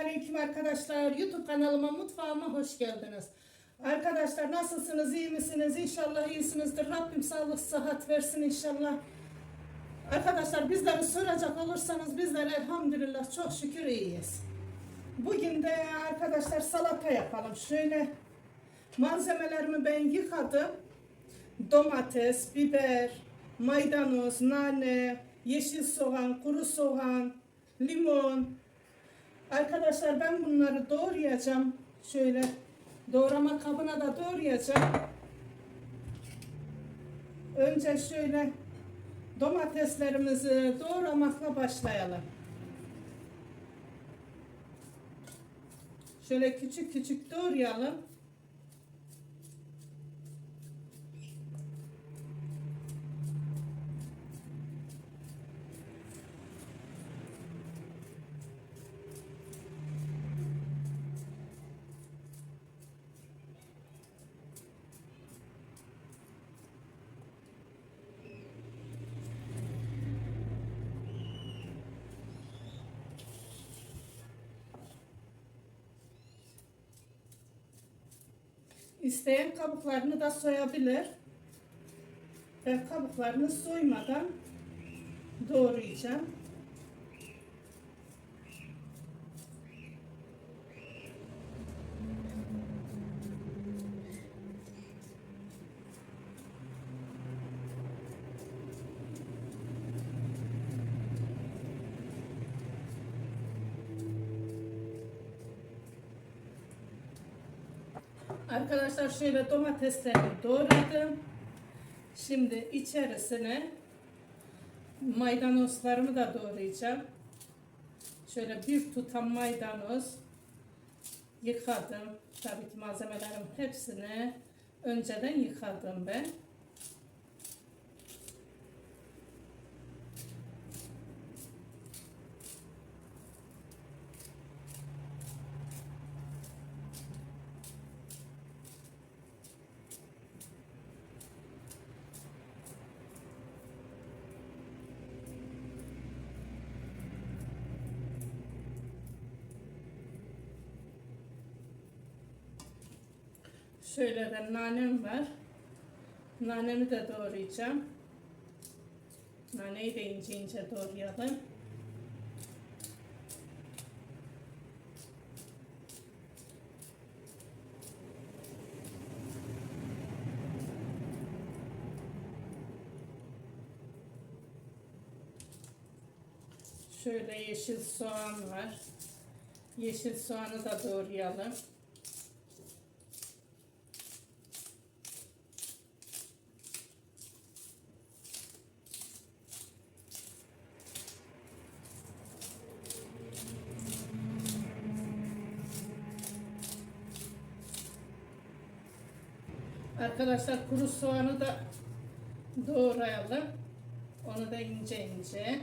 Aleyküm arkadaşlar. YouTube kanalıma, mutfağıma hoş geldiniz. Arkadaşlar nasılsınız, iyi misiniz? İnşallah iyisinizdir. Rabbim sağlık, sıhhat versin inşallah. Arkadaşlar bizleri soracak olursanız bizler elhamdülillah çok şükür iyiyiz. Bugün de arkadaşlar salata yapalım. Şöyle malzemelerimi ben yıkadım. Domates, biber, maydanoz, nane, yeşil soğan, kuru soğan, limon, Arkadaşlar ben bunları doğrayacağım. Şöyle doğrama kabına da doğrayacağım. Önce şöyle domateslerimizi doğramakla başlayalım. Şöyle küçük küçük doğrayalım. İsteyen kabuklarını da soyabilir. Ben kabuklarını soymadan doğrayacağım. Arkadaşlar şöyle domatesleri doğradım. Şimdi içerisine maydanozlarımı da doğrayacağım. Şöyle bir tutam maydanoz yıkadım. Tabii ki malzemelerin hepsini önceden yıkadım ben. Şöyle de nanem var. Nanemi de doğrayacağım. Naneyi de ince ince doğrayalım. Şöyle yeşil soğan var. Yeşil soğanı da doğrayalım. Arkadaşlar kuru soğanı da doğrayalım. Onu da ince ince.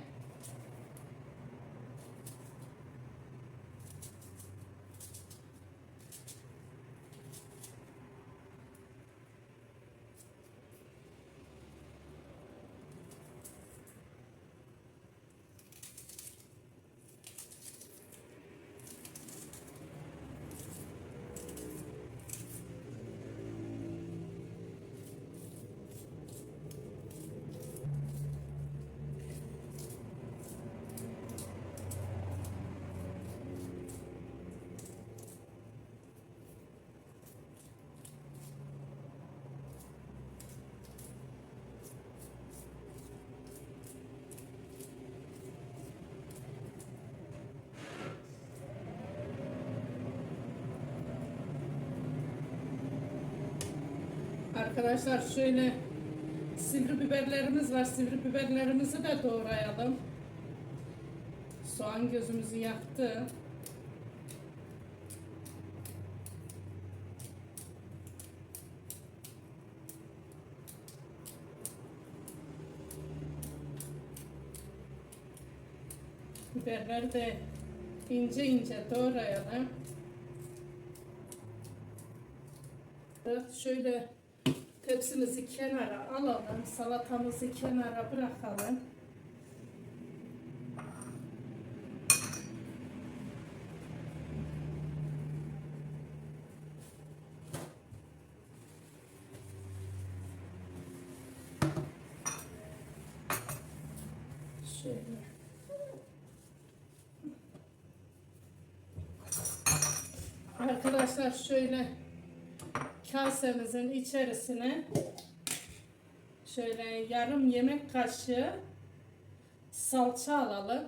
Arkadaşlar şöyle sivri biberlerimiz var. Sivri biberlerimizi de doğrayalım. Soğan gözümüzü yaktı. Biberleri de ince ince doğrayalım. Şöyle Hepsimizi kenara alalım. Salatamızı kenara bırakalım. Şöyle. Arkadaşlar şöyle kasemizin içerisine şöyle yarım yemek kaşığı salça alalım.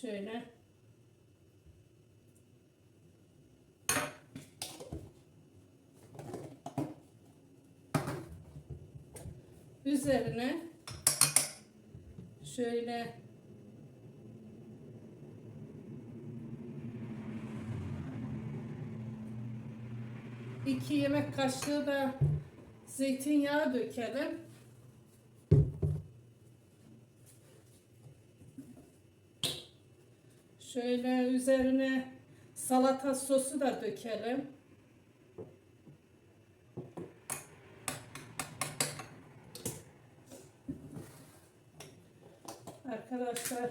Şöyle. Üzerine şöyle iki yemek kaşığı da zeytinyağı dökelim. Şöyle üzerine salata sosu da dökelim. Arkadaşlar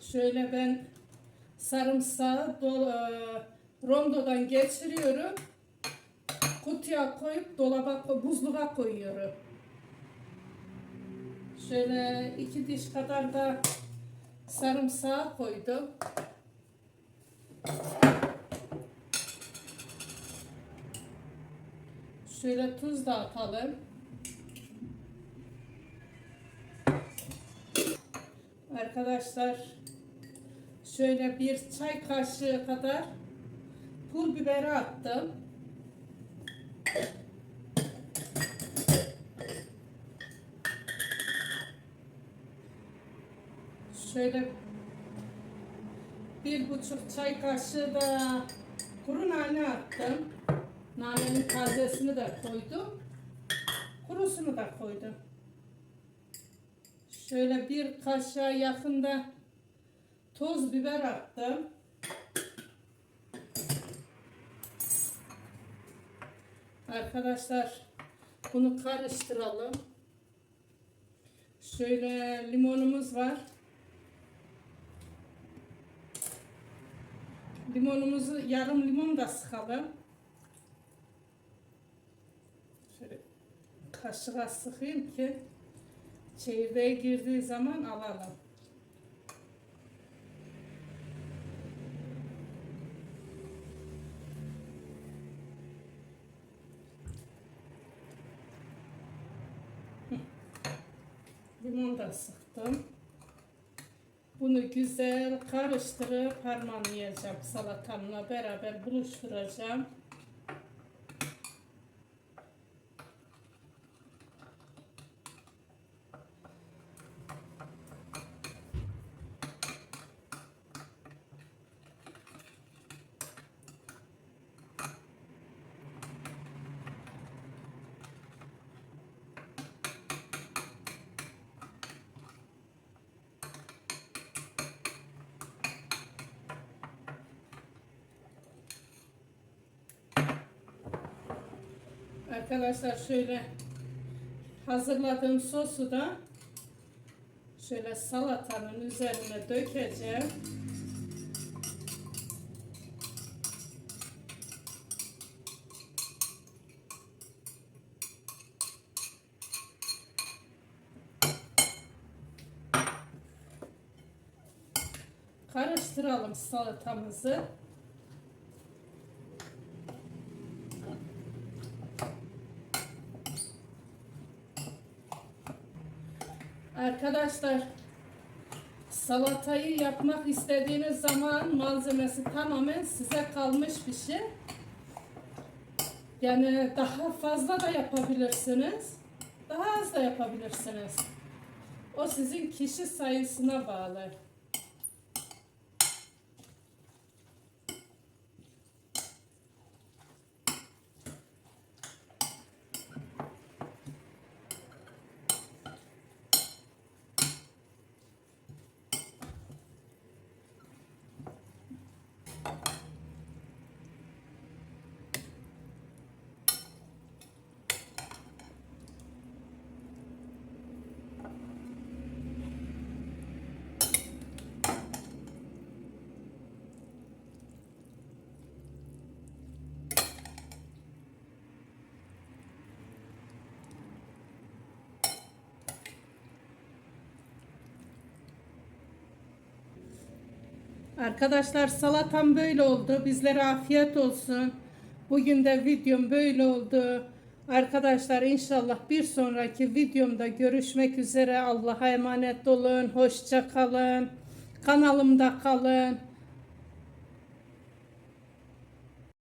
şöyle ben sarımsağı e, rondodan geçiriyorum. Kutuya koyup dolaba ko- buzluğa koyuyorum. Şöyle iki diş kadar da sarımsağı koydum. Şöyle tuz da atalım. Arkadaşlar şöyle bir çay kaşığı kadar pul biberi attım. Şöyle bir buçuk çay kaşığı da kuru nane attım. Nanenin tazesini de koydum. Kurusunu da koydum. Şöyle bir kaşığa yakında toz biber attım. Arkadaşlar bunu karıştıralım. Şöyle limonumuz var. Limonumuzu yarım limon da sıkalım. Şöyle kaşığa sıkayım ki çekirdeğe girdiği zaman alalım. Limon da sıktım. Bunu güzel karıştırıp harmanlayacağım salatamla beraber buluşturacağım. Arkadaşlar şöyle hazırladığım sosu da şöyle salatanın üzerine dökeceğim. Karıştıralım salatamızı. Arkadaşlar salatayı yapmak istediğiniz zaman malzemesi tamamen size kalmış bir şey. Yani daha fazla da yapabilirsiniz. Daha az da yapabilirsiniz. O sizin kişi sayısına bağlı. Arkadaşlar salatam böyle oldu. Bizlere afiyet olsun. Bugün de videom böyle oldu. Arkadaşlar inşallah bir sonraki videomda görüşmek üzere. Allah'a emanet olun. Hoşça kalın. Kanalımda kalın.